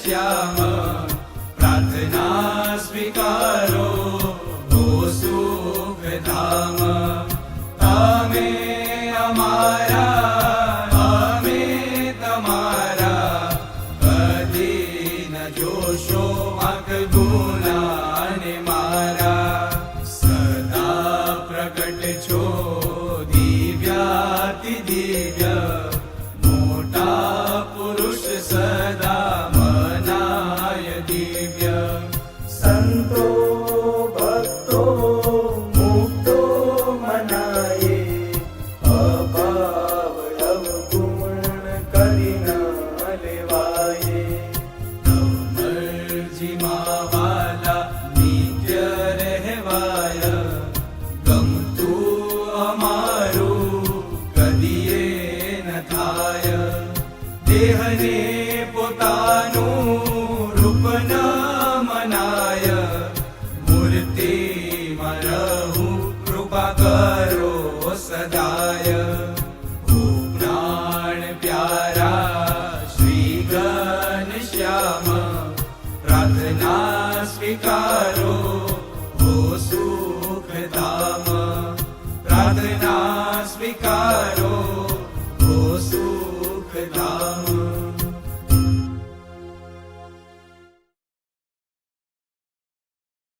શ્યામ પ્રાર્થના સ્વીકારો ઓ સુખધામ તમે અમારા અમે તમારા કદી ન જોશો મકબૂલ દેહને પોતાનું રૂપ ન મનાય મૂર્તિમાં રહું કૃપા કરો સદાય ઓ પ્રાણ પ્યારા શ્રી ઘનશ્યામ પ્રાર્થના સ્વીકારો ઓ સુખધામ પ્રાર્થના સ્વીકારો Vedana.